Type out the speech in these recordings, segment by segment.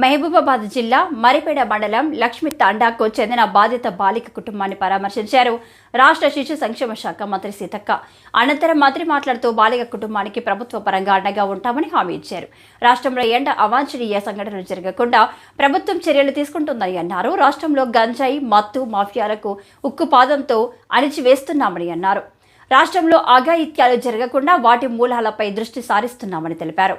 మహబూబాబాద్ జిల్లా మరిపేడ మండలం లక్ష్మి తాండాకు చెందిన బాధిత బాలిక కుటుంబాన్ని పరామర్శించారు. రాష్ట్ర శిశు సంక్షేమ శాఖ మంత్రి సీతక్క. అనంతరం మంత్రి మాట్లాడుతూ బాలిక కుటుంబానికి ప్రభుత్వ పరంగా అండగా ఉంటామని హామీ ఇచ్చారు. రాష్ట్రంలో ఎండ అవాంఛనీయ సంఘటనలు జరగకుండా ప్రభుత్వం చర్యలు తీసుకుంటుందని అన్నారు. రాష్ట్రంలో గంజాయి మత్తు మాఫియాలకు ఉక్కుపాదంతో అణిచివేస్తున్నామని అన్నారు. రాష్ట్రంలో అఘాయిత్యాలు జరగకుండా వాటి మూలాలపై దృష్టి సారిస్తున్నామని తెలిపారు.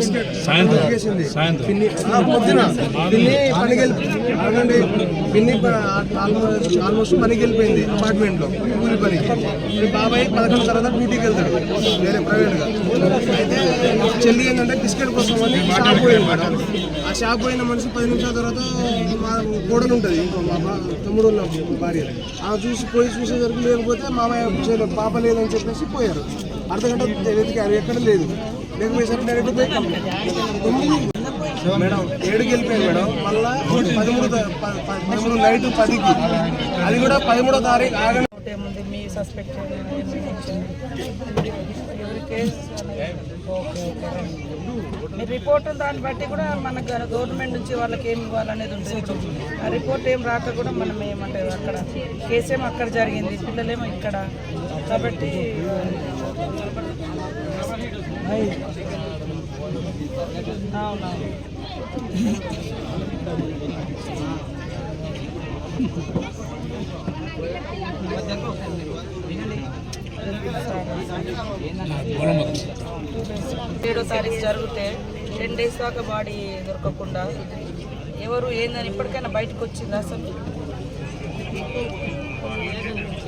సాయంత్రం. సాయంత్రం. పొద్దున. పిన్ని ఆల్మోస్ట్ ఆల్మోస్ట్ పనికి వెళ్ళిపోయింది అపార్ట్మెంట్లో కూలి పనికి బాబాయ్ పదకొండు తర్వాత డ్యూటీకి వెళ్తాడు వేరే ప్రైవేట్గా అయితే చెల్లి ఏంటంటే బిస్కెట్ కోసం అని షాప్ పోయింది. మేడం. ఆ షాప్ పోయిన మనిషి పది నిమిషాల తర్వాత మా కోడలు ఉంటుంది ఇంకో మా బా- తమ్ముడు వాళ్ళ భార్య. ఆ చూసి పోయి చూసేసరికి లేకపోతే మామయ్య పాప లేదని చెప్పేసి పోయారు. అర్ధ గంట వెతికారు ఎక్కడ లేదు. లేకపోయేసరికి డైరెక్ట్ పోయి తొమ్మిది మేడం ఏడుకి వెళ్ళిపోయింది మేడం మళ్ళా పదమూడు త- పదమూడు నైట్ పదికి అది కూడా పదమూడో తారీఖు ఆగండి ఏముంది మీ సస్పెక్ట్ ఎవరి కేసు ఓకే మీ రిపోర్ట్ దాన్ని బట్టి కూడా మనకు గవర్నమెంట్ నుంచి వాళ్ళకి ఏమి ఇవ్వాలనేది ఉంటుంది ఆ రిపోర్ట్ ఏం రాక కూడా మనం ఏమంటే అక్కడ కేసేమో అక్కడ జరిగింది పిల్లలేమో ఇక్కడ కాబట్టి ఏడో తారీఖు జరిగితే టెన్ డేస్ దాకా బాడీ దొరకకుండా ఎవరు ఏందని ఇప్పటికైనా బయటకు వచ్చింది అసలు?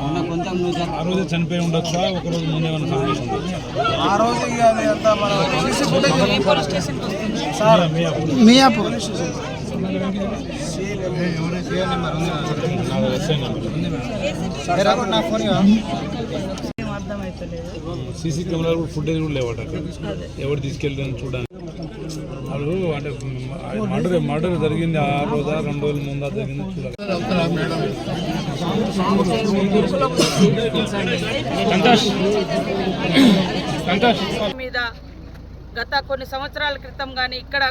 ఆ రోజే చనిపోయి ఉండొచ్చా? ఒక రోజు ముందే ఆ రోజు మియాపూర్. సీసీ కెమెరాలు కూడా ఫుటేజ్ కూడా లేవట ఎవరు తీసుకెళ్ళారని చూడడానికి. వాళ్ళు అంటే మర్డర్ మర్డర్ జరిగింది ఆ రోజా రెండు రోజుల ముందా జరిగింది చూడాలి. మీద గత కొన్ని సంవత్సరాల క్రితం కానీ ఇక్కడ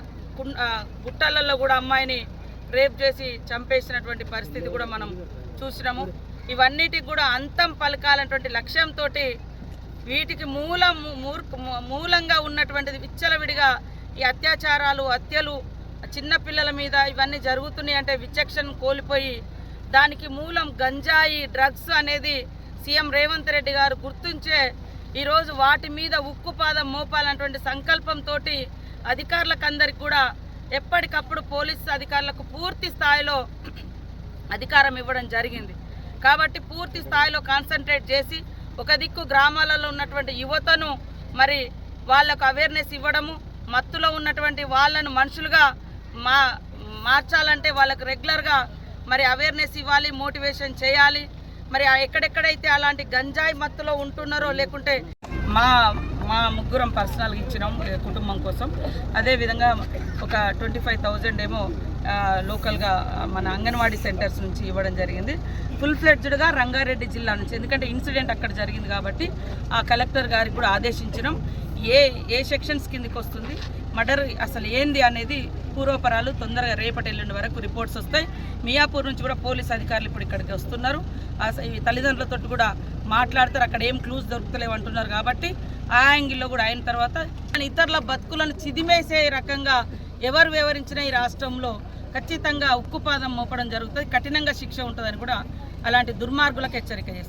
గుట్టలలో కూడా అమ్మాయిని రేప్ చేసి చంపేసినటువంటి పరిస్థితి కూడా మనం చూసినాము. ఇవన్నిటికి కూడా అంతం పలకాలన్నటువంటి లక్ష్యంతో వీటికి మూలం మూర్ఖ మూలంగా ఉన్నటువంటిది విచ్చలవిడిగా ఈ అత్యాచారాలు హత్యలు చిన్నపిల్లల మీద ఇవన్నీ జరుగుతున్నాయి అంటే విచక్షణ కోల్పోయి దానికి మూలం గంజాయి డ్రగ్స్ అనేది సీఎం రేవంత్ రెడ్డి గారు గుర్తుంచే ఈరోజు వాటి మీద ఉక్కుపాదం మోపాలన్నటువంటి సంకల్పంతో అధికారులకు అందరికి కూడా ఎప్పటికప్పుడు పోలీసు అధికారులకు పూర్తి స్థాయిలో అధికారం ఇవ్వడం జరిగింది. కాబట్టి పూర్తి స్థాయిలో కాన్సన్ట్రేట్ చేసి ఒక దిక్కు గ్రామాలలో ఉన్నటువంటి యువతను మరి వాళ్ళకు అవేర్నెస్ ఇవ్వడము మత్తులో ఉన్నటువంటి వాళ్ళను మనుషులుగా మా మార్చాలంటే వాళ్ళకు రెగ్యులర్గా మరి అవేర్నెస్ ఇవ్వాలి మోటివేషన్ చేయాలి. మరి ఎక్కడెక్కడైతే అలాంటి గంజాయి మత్తులో ఉంటున్నారో లేకుంటే మా మా ముగ్గురం పర్సనల్గా ఇచ్చినాం కుటుంబం కోసం. అదేవిధంగా ఒక ట్వంటీ ఫైవ్ థౌజండ్ ఏమో లోకల్గా మన అంగన్వాడీ సెంటర్స్ నుంచి ఇవ్వడం జరిగింది. ఫుల్ ఫ్లెడ్జ్డ్గా రంగారెడ్డి జిల్లా నుంచి ఎందుకంటే ఇన్సిడెంట్ అక్కడ జరిగింది కాబట్టి ఆ కలెక్టర్ గారికి కూడా ఆదేశించడం ఏ ఏ సెక్షన్స్ కిందకి వస్తుంది? మర్డర్ అసలు ఏంది అనేది పూర్వపరాలు తొందరగా రేపటి ఎల్లుండి వరకు రిపోర్ట్స్ వస్తాయి. మియాపూర్ నుంచి కూడా పోలీస్ అధికారులు ఇప్పుడు ఇక్కడికి వస్తున్నారు. ఈ తల్లిదండ్రులతో కూడా మాట్లాడతారు. అక్కడ ఏం క్లూస్ దొరుకుతలేవు అంటున్నారు కాబట్టి ఆ యాంగిల్లో కూడా అయిన తర్వాత ఇతరుల బతుకులను చిదిమేసే రకంగా ఎవరు వివరించినా ఈ రాష్ట్రంలో ఖచ్చితంగా ఉక్కుపాదం మోపడం జరుగుతుంది. కఠినంగా శిక్ష ఉంటుందని కూడా అలాంటి దుర్మార్గులకు హెచ్చరిక చేస్తారు.